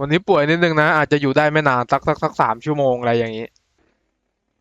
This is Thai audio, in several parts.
วันนี้ป่วยนิดนึงนะ อาจจะอยู่ได้ไม่นานสักสักสักสามชั่วโมงอะไรอย่างนี้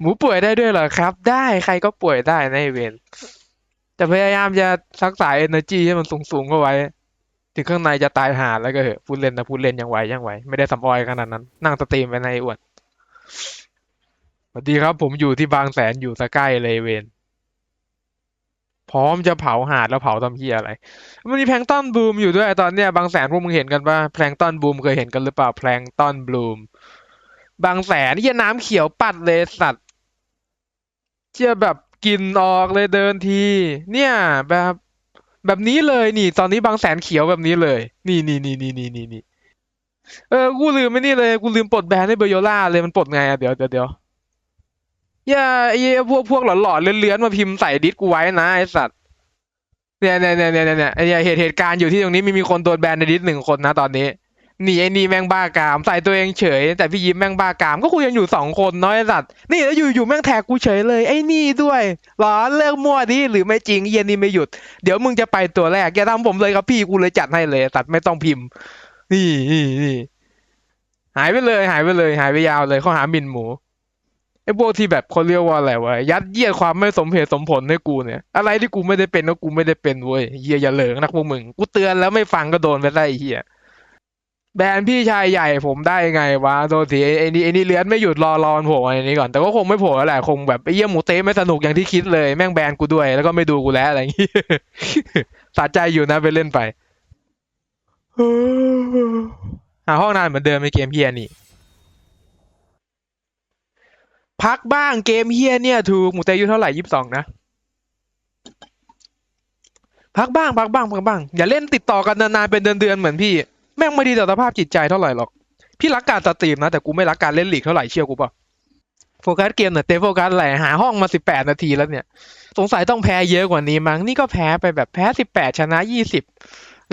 หมูป่วยได้ด้วยเหรอครับ ได้ใครก็ป่วยได้ในเวนแต่พยายามจะรักษา energy ให้มันสูงๆเข้าไว้ ถึงข้างในจะตายหาแล้วก็เหอะพูดเล่นนะพูดเล่นยังไหวยังไหว ไม่ได้สำออยขนาดนั้น นั่งสตรีมไปในอวดสวัสดีครับ ผมอยู่ที่บางแสนอยู่สกายเลยเวน พร้อมจะเผาหาดแล้วเผาทำเพี้ยอะไร มันมีแพลงก์ต้นบูมอยู่ด้วยตอนเนี้ยบางแสนพวกมึงเห็นกันปะแพลงก์ต้นบูมเคยเห็นกันหรือเปล่าแพลงก์ต้นบูม บางแสนที่น้ำเขียวปัดเลยสัตว์เชี่ยแบบกินออกเลยเดินที เนี่ยแบบแบบนี้เลยนี่ ตอนนี้บางแสนเขียวแบบนี้เลย นี่นี่นี่นี่นี่นี่นี่เออกูลืมไม่นี่เลยกูลืมปลดแบนให้เบโยล่าเลยมันปลดไงอะเดี๋ยวเดี๋ยวเดี๋ยว อย่าไอ้พวกพวกหลอนๆเลื้อนๆมาพิมพ์ใส่ดิสกูไว้นะไอ้สัตว์เนี่ยเนี่ยเนี่ยเนี่ยเนี่ยไอ้เนี่ยเหตุเหตุการณ์อยู่ที่ตรงนี้มีมีคนโดนแบนในดิสหนึ่งคนนะตอนนี้หนีไอ้นี่แม่งบ้ากาม ใส่ตัวเองเฉย แต่พี่ยิ้มแม่งบ้ากามก็คุยกันอยู่สองคนน้อยสัตว์นี่แล้วอยู่อยู่แม่งแท็กกูเฉยเลย ไอ้นี่ด้วยหรอเลิกมั่วดิหรือไม่จริงเย็นนี้ไม่หยุดเดี๋ยวมึงจะไปตัวแรกอย่าทำผมเลยครับพี่กูเลยจัดให้เลยสัตว์ไม่ต้องพิมพ์ นี่นี่นี่หายไปเลย หายไปเลย หายไปยาวเลยข้อหาหมิ่นหมู ไอ้พวกที่แบบเขาเรียกว่าอะไรวะยัดเยียดความไม่สมเหตุสมผลให้กูเนี่ย อะไรที่กูไม่ได้เป็นก็กูไม่ได้เป็นเว้ยเฮียอย่าเหลิงนักพวกมึงกูเตือนแล้วไม่ฟังก็โดนไปได้ไอ้เฮียแบรนด์พี่ชายใหญ่ผมได้ไงวะโทษทีไอ้ไอ้นี่ไอ้นี่เลื้อนไม่หยุดรอรอนโผล่มาในนี้ก่อนแต่ก็คงไม่โผล่แล้วแหละคงแบบไอ้เยี่ยหมูเต้ไม่สนุกอย่างที่คิดเลยแม่งแบนกูด้วย แล้วก็ไม่ดูกูแล้วอะไรอย่างงี้สะใจอยู่นะไปเล่นไปหาห้องนานเหมือนเดิมในเกมเฮียนี่ พักบ้างเกมเฮียเนี่ยถูกหมูเตยอายุเท่าไหร่ยี่สิบสองนะ พักบ้างพักบ้างพักบ้าง อย่าเล่นติดต่อกันนานๆเป็นเดือนๆเหมือนพี่ แม่งไม่ดีต่อสภาพจิตใจเท่าไหร่หรอก พี่รักการสตรีมนะ แต่กูไม่รักการเล่นหลีกเท่าไหร่เชื่อกูปะโฟกัสเกมหน่อยเต้โฟกัสอะไรหาห้องมาสิบแปดนาทีแล้วเนี่ย สงสัยต้องแพ้เยอะกว่านี้มั้งนี่ก็แพ้ไปแบบแพ้สิบแปดชนะยี่สิบ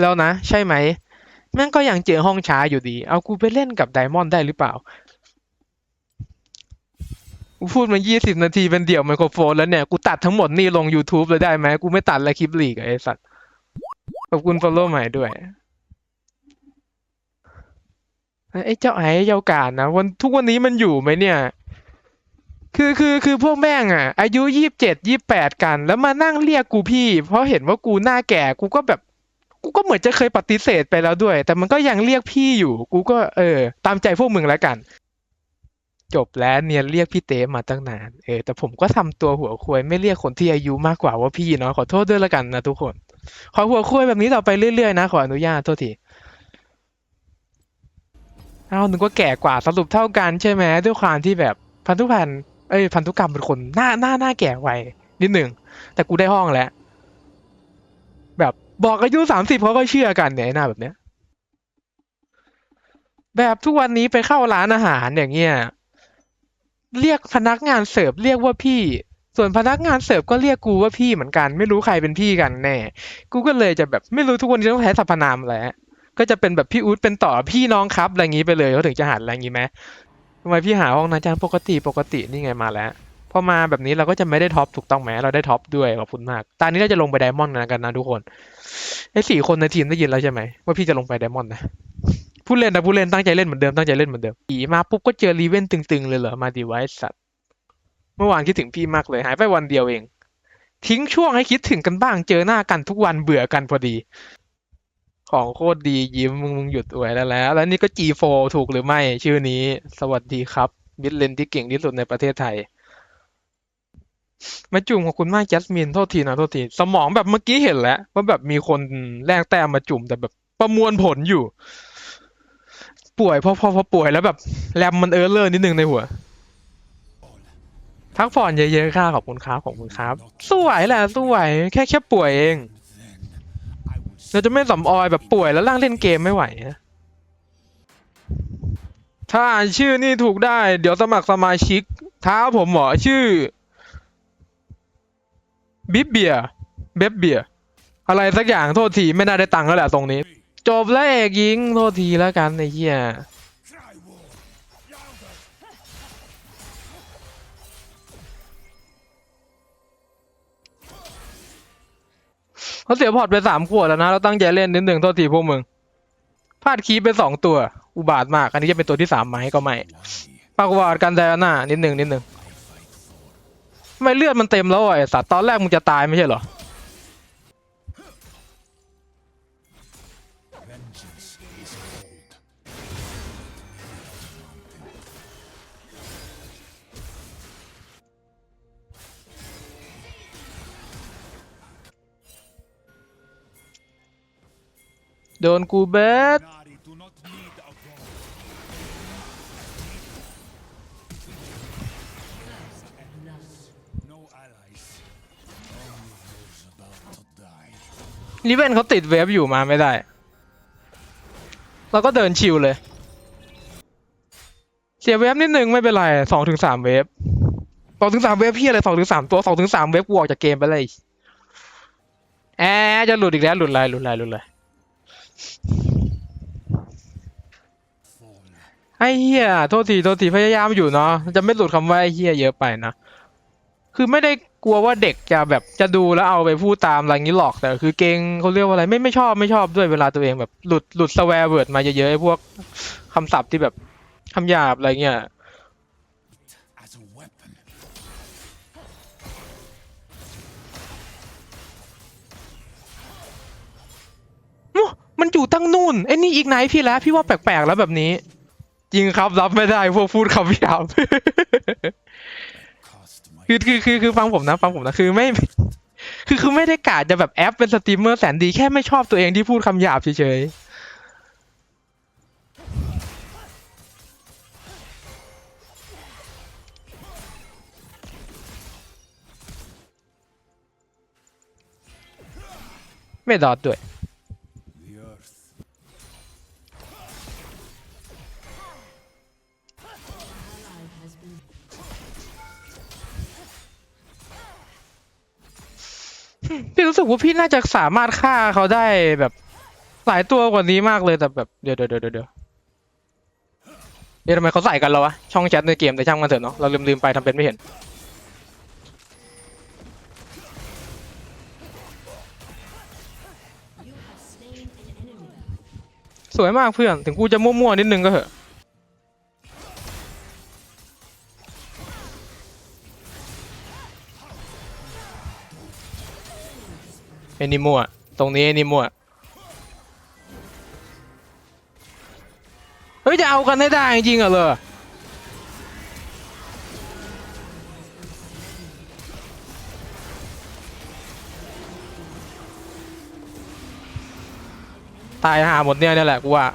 แล้วนะ ใช่ไหมแม่งก็ยังเจอห้องช้าอยู่ดี เอากูไปเล่นกับไดมอนด์ได้หรือเปล่า กูพูดมา 20 นาทีเป็นเดี่ยวไมโครโฟนแล้วเนี่ย กูตัดทั้งหมดนี่ลง YouTube เลยได้ไหม กูไม่ตัดแล้วคลิปหลีกไอ้สัตว์ ขอบคุณ follow ใหม่ด้วย ไอ้เจ้าไอ้เจ้าการนะ วันทุกวันนี้มันอยู่ไหมเนี่ย คือคือคือพวกแม่งอะ อายุยี่สิบเจ็ดยี่แปดกัน แล้วมานั่งเรียกกูพี่ เพราะเห็นว่ากูหน้าแก่ กูก็แบบ กูก็เหมือนจะเคยปฏิเสธไปแล้วด้วย แต่มันก็ยังเรียกพี่อยู่ กูก็เออ ตามใจพวกมึงแล้วกัน จบแล้วเนี่ยเรียกพี่เต้มาตั้งนานเออแต่ผมก็ทำตัวหัวควยไม่เรียกคนที่อายุมากกว่าว่าพี่เนาะขอโทษด้วยละกันนะทุกคน ขอหัวควยแบบนี้ต่อไปเรื่อยๆนะขออนุญาตโทษทีเอาหนึกว่าแก่กว่าสรุปเท่ากันใช่ไหมด้วยความที่แบบพันธุพันธ์เอ้ยพันธุกรรมเป็นคนหน้าหน้าหน้าแก่ไวนิดหนึ่งแต่กูได้ห้องแล้ว แบบบอกอายุสามสิบเขาก็เชื่อกันเนี่ยหน้าแบบเนี้ย แบบทุกวันนี้ไปเข้าร้านอาหารอย่างเงี้ย เรียกพนักงานเสิร์ฟเรียกว่าพี่ ส่วนพนักงานเสิร์ฟก็เรียกกูว่าพี่เหมือนกัน ไม่รู้ใครเป็นพี่กันแน่กูก็เลยจะแบบไม่รู้ทุกวันนี้ต้องใช้สรรพนามอะไรฮะก็จะเป็นแบบพี่อู๊ดเป็นต่อพี่น้องครับอะไรอย่างงี้ไปเลยเขาถึงจะหันอะไรอย่างงี้ไหมทำไมพี่หาห้องนะจังปกติปกตินี่ไงมาแล้วพอมาแบบนี้เราก็จะไม่ได้ท็อปถูกต้องไหมเราได้ท็อปด้วยขอบคุณมาก ตอนนี้เราจะลงไปไดมอนด์กันนะทุกคนไอ้สี่คนในทีมได้ยินแล้วใช่ไหมว่าพี่จะลงไปไดมอนด์นะ ผู้เล่นนะผู้เล่นตั้งใจเล่นเหมือนเดิมตั้งใจเล่นเหมือนเดิมอีมาปุ๊บก็เจอรีเวนตึงๆเลยเหรอมาดีไวสัตว์เมื่อวานคิดถึงพี่มากเลยหายไปวันเดียวเอง ทิ้งช่วงให้คิดถึงกันบ้างเจอหน้ากันทุกวันเบื่อกันพอดี ของโคตรดียิ้มมึงมึงหยุดอวยแล้วแล้ว แล้วนี่ก็ G4 ถูกหรือไม่ ชื่อนี้ สวัสดีครับมิดเลนที่เก่งที่สุดในประเทศไทยมาจุ่มขอบคุณมากจัสมินโทษทีนะโทษที สมองแบบเมื่อกี้เห็นแล้ว ว่าแบบมีคนแลกแต้มมาจุ่มแต่แบบประมวลผลอยู่ ป่วยพราะเพราะเพราะป่วยแล้วแบบแรมมันเออร์เลอร์นิดนึงในหัวพักผ่อนเยอะๆค่ะขอบคุณครับขอบคุณครับสวยแหละสวยแค่แค่ป่วยเองเราจะไม่สำออยแบบป่วยแล้วร่างเล่นเกมไม่ไหวนะถ้าอ่านชื่อนี่ถูกได้ เดี๋ยวสมัครสมาชิก ท้าผมเหมอชื่อบิบเบียเบบเบียอะไรสักอย่างโทษทีไม่น่าได้ตังค์แล้วแหละตรงนี้ จบแล้วเอกยิงโทษทีแล้วกันไอ้เหี้ยเขาเสียพอร์ตไปสามขวดแล้วนะ เราตั้งใจเล่นนิดหนึ่งโทษทีพวกมึงพลาดคีไปสองตัว อุบาทมาก อันนี้จะเป็นตัวที่สามไหมก็ไม่ปากวาดกันไดอาน่านิดหนึ่งนิดหนึ่งทำไมเลือดมันเต็มแล้วไอ้สัตว์ตอนแรกมึงจะตายไม่ใช่เหรอ โดนกูเบสลิเวนเขาติดเวฟอยู่มาไม่ได้ เราก็เดินชิวเลย เสียเวฟนิดนึงไม่เป็นไรสองถึงสามเวฟสองถึงสามเวฟพี่อะไรสองถึงสามตัวสองถึงสามเวฟกูออกจากเกมไปเลยแอจะหลุดอีกแล้วหลุดอะไรหลุดอะไรหลุดอะไร Fall. ไอ้เหี้ยโทษทีโทษทีพยายามอยู่เนาะจะไม่หลุดคำว่าไอ้เหี้ยเยอะไปนะคือไม่ได้กลัวว่าเด็กจะแบบจะดูแล้วเอาไปพูดตามอะไรงนี้หรอกแต่คือเกงเขาเรียกว่าอะไรไม่ไม่ชอบไม่ชอบด้วยเวลาตัวเองแบบหลุดหลุดสแวร์เวิร์ดมาเยอะๆไอ้พวกคำศัพท์ที่แบบคำหยาบอะไรเงี้ย มันอยู่ตั้งนู่นไอ้นี่อีกไหนพี่แล้วพี่ว่าแปลกๆแล้วแบบนี้ จริงครับรับไม่ได้พวกพูดคำหยาบคือคือคือคือฟังผมนะฟังผมนะคือไม่ คือคือไม่ได้กะจะแบบแอปเป็นสตรีมเมอร์แสนดีแค่ไม่ชอบตัวเองที่พูดคำหยาบเฉยๆไม่ดอดด้วย พี่รู้สึกว่าพี่น่าจะสามารถฆ่าเขาได้แบบหลายตัวกว่านี้มากเลยแต่แบบเดี๋ยวเดี๋ยวเดี๋ยวเดี๋ยวเดี๋ยวเดี๋ยวทำไมเขาใส่กันแล้ววะช่องแชทในเกมแต่ช่างมันเถอะเนาะเราลืมลืมไปทำเป็นไม่เห็นสวยมากเพื่อนถึงกูจะมั่วๆนิดนึงก็เถอะ ไอ้นี่มั่วตรงนี้ไอ้นี่มั่วเฮ้ยจะเอากันได้ได้จริงๆเหรอเลยตายหาหมดเนี่ยนี่แหละกูว่า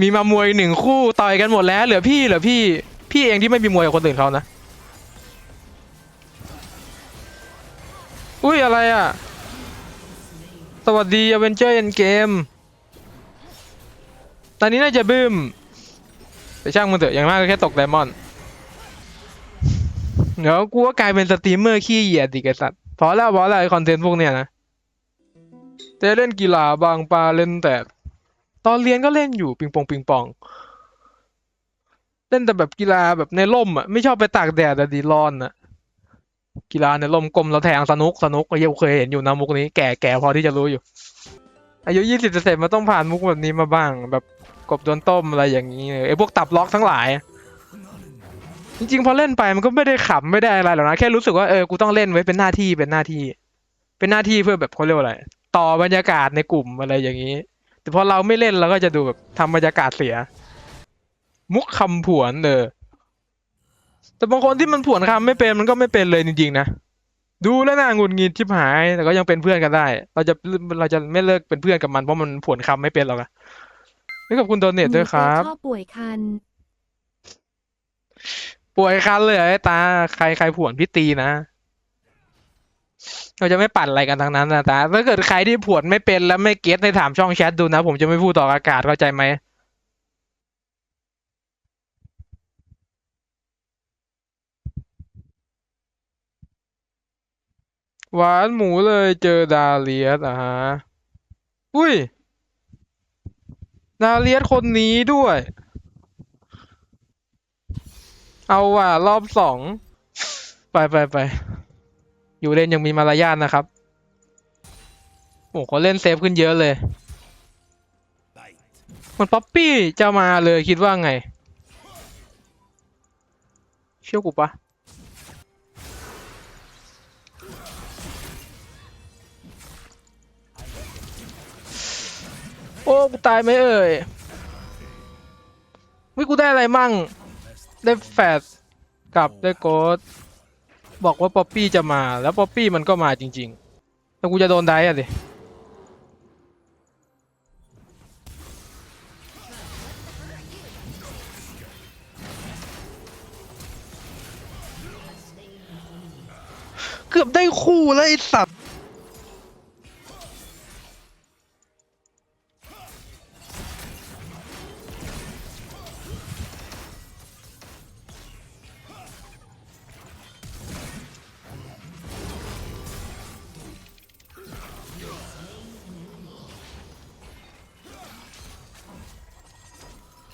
มีมามวยหนึ่งคู่ต่อยกันหมดแล้ว เหลือพี่เหลือพี่ พี่เองที่ไม่มีมวยกับคนอื่นเขานะ อุ้ยอะไรอะ สวัสดีอเวนเจอร์เอ็นเกม ตอนนี้น่าจะบึ้มแต่ช่างมันเถอะอย่างมากก็แค่ตกไดมอนด์เดี๋ยวกูก็กลายเป็นสตรีมเมอร์ขี้เหยียดดิกไอสัตว์พอแล้วพอแล้วไอคอนเทนต์พวกเนี้ยนะแต่เล่นกีฬาบางปลาเล่นแต่ ตอนเรียนก็เล่นอยู่ปิงปองปิงปอง เล่นแต่แบบกีฬาแบบในร่มอะไม่ชอบไปตากแดดแต่ดีร้อนอะ กีฬาในร่มกลมแล้วแทงสนุกสนุกไอ้เหี้ยเคยเห็นอยู่นะมุกนี้แก่แก่พอที่จะรู้อยู่ อายุยี่สิบเสร็จมันต้องผ่านมุกแบบนี้มาบ้าง แบบกบโดนต้มอะไรอย่างนี้ไอ้พวกตับล็อกทั้งหลาย จริงๆพอเล่นไปมันก็ไม่ได้ขำไม่ได้อะไรหรอกนะแค่รู้สึกว่าเออกูต้องเล่นไว้เป็นหน้าที่เป็นหน้าที่ เป็นหน้าที่เพื่อแบบเขาเรียกว่าอะไร ต่อบรรยากาศในกลุ่มอะไรอย่างนี้ แต่พอเราไม่เล่นเราก็จะดูแบบทำบรรยากาศเสีย มุกคำผวนเออแต่บางคนที่มันผวนคำไม่เป็นมันก็ไม่เป็นเลยจริงๆนะดูแล้วน่าหงุดหงิดชิบหาย แต่ก็ยังเป็นเพื่อนกันได้ เราจะเราจะไม่เลิกเป็นเพื่อนกับมันเพราะมันผวนคำไม่เป็นหรอกนะนี่ขอบคุณโดเนทด้วยครับหมูเตะข้อป่วยคัน ป่วยคันเลยเหรอไอ้ตา ใครใครผวนพี่ตีนะ เราจะไม่ปั่นอะไรกันทั้งนั้นนะตาถ้าเกิดใครที่ผวนไม่เป็นแล้วไม่เก็ตในถามช่องแชทดูนะ ผมจะไม่พูดต่ออากาศเข้าใจไหมหวานหมูเลยเจอดาเลียสอะฮะ อุ้ย ดาเลียสคนนี้ด้วย เอาว่ะ รอบสอง ไปไปไป อยู่เล่นยังมีมารยาทนะครับโอ้เขาเล่นเซฟขึ้นเยอะเลย มันป๊อปปี้จะมาเลยคิดว่าไง เชื่อกูปะโอ้กูตายไหมเอ่ยวิกูได้อะไรมั่ง ได้แฟดกับได้โกด บอกว่าป๊อปปี้จะมาแล้วป๊อปปี้มันก็มาจริงๆแล้วกูจะโดนได้อะดิเกือบได้คู่แล้วไอ้สัต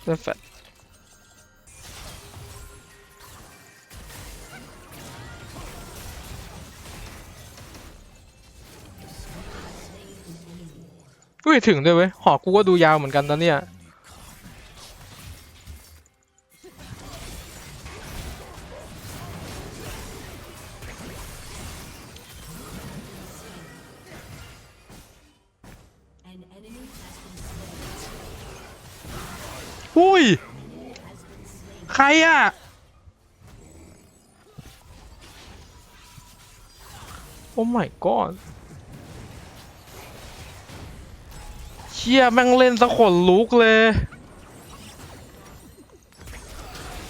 ว์ได้แฟดอุ้ยถึงด้วยเว้ย หอกกูก็ดูยาวเหมือนกันนะเนี่ย อุ้ย ใครอะ โอ้ my god เชี่ยแม่งเล่นสะขนลุกเลย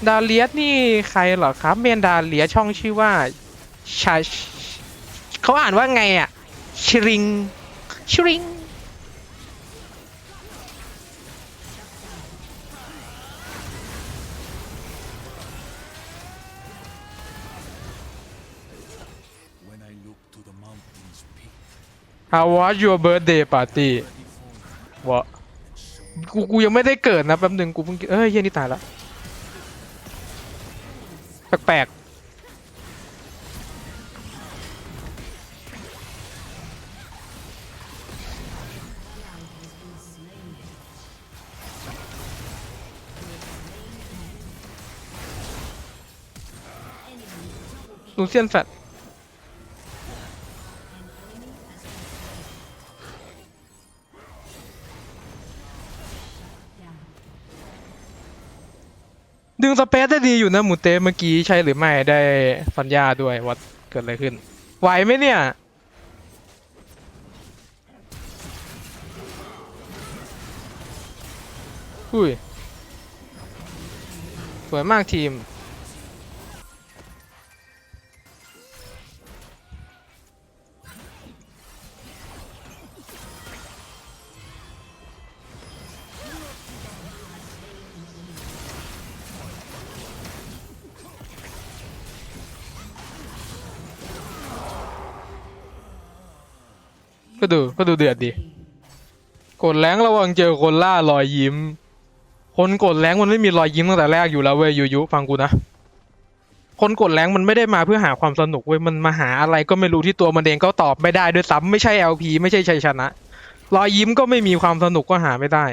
ดาเลียสนี่ใครเหรอครับ เมนดาเลียช่องชื่อว่าชาเขาอ่านว่าไงอะชริงชริง How was your birthday party วะกูกูยังไม่ได้เกิดนะแป๊บหนึ่งกูเพิ่งเอ้ยเฮียนี่ตายละแปลกๆลูเซียนแฟต ดึงสเปซได้ดีอยู่นะหมูเต้เมื่อกี้ใช่หรือไม่ได้ฟันยาด้วยวัดเกิดอะไรขึ้น ไหวไหมเนี่ย อุ้ย สวยมากทีม ก็ดูก็ดูเดือดดีกดแรงระวังเจอคนล่ารอยยิ้ม คนกดแรงมันไม่มีรอยยิ้มตั้งแต่แรกอยู่แล้วเว้ยยูยุฟังกูนะ คนกดแรงมันไม่ได้มาเพื่อหาความสนุกเว้ยมันมาหาอะไรก็ไม่รู้ที่ตัวมันเองก็ตอบไม่ได้ด้วยซ้ำไม่ใช่ LP ไม่ใช่ชัยชนะ รอยยิ้มก็ไม่มีความสนุกก็หาไม่ได้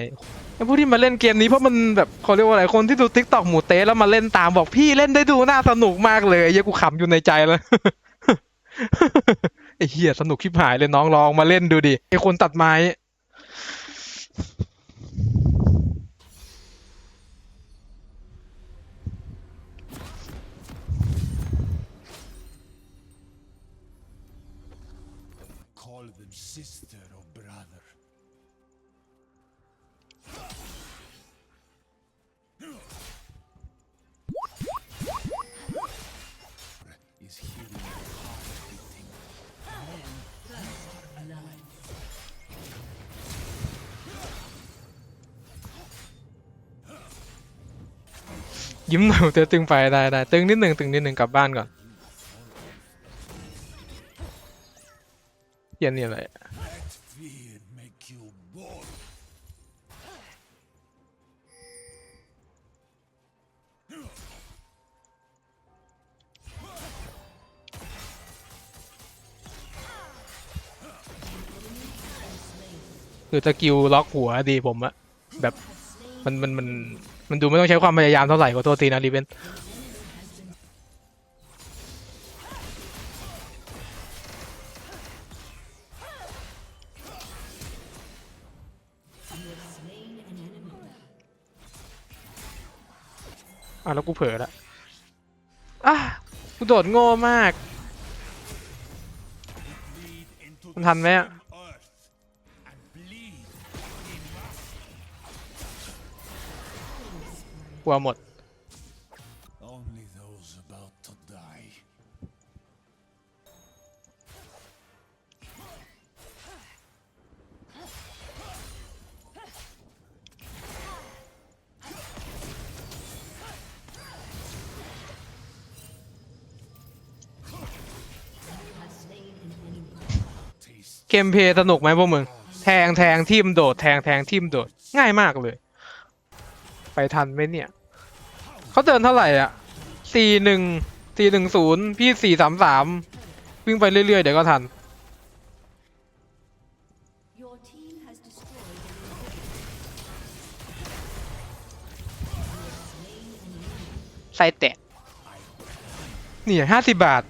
ไอ้ที่มาเล่นเกมนี้เพราะมันแบบเขาเรียกว่าอะไรคนที่ดูทิกตอกหมูเต้แล้วมาเล่นตามบอกพี่เล่นได้ดูน่าสนุกมากเลยไอ้เหี้ยกูขำอยู่ในใจแล้ว ไอ้เหี้ยสนุกชิบหายเลยน้องลองมาเล่นดูดิไอ้คนตัดไม้ ยิ้มหน่อยเดี๋ตึงไฟได้ได้ตึงนิดหนึ่งตึงนิดหนึ่งกลับบ้านก่อนเย็นนี่อะไรคือสกิวล็อกหัวดีผมอะแบบมันมันมัน มันดูไม่ต้องใช้ความพยายามเท่าไหร่ขอโทษทีนะรีเวนอะแล้วกูเผลอละอะกูโดดโง่มาก มันทันไหมอะ กลัวหมด only those about to die. เกมเพลย์สนุกไหมพวกมึง แทงแทงทิมโดด แทงแทงทิมโดด ง่ายมากเลย ไปทันไหมเนี่ย เขาเดินเท่าไหร่อะสี่หนึ่งสี่หนึ่งศูนย์พี่สี่สามสามวิ่งไปเรื่อย ๆ เดี๋ยวก็ทัน Your team has destroyed an inhibitor. ไส้แตะนี่ห้าสิบบาท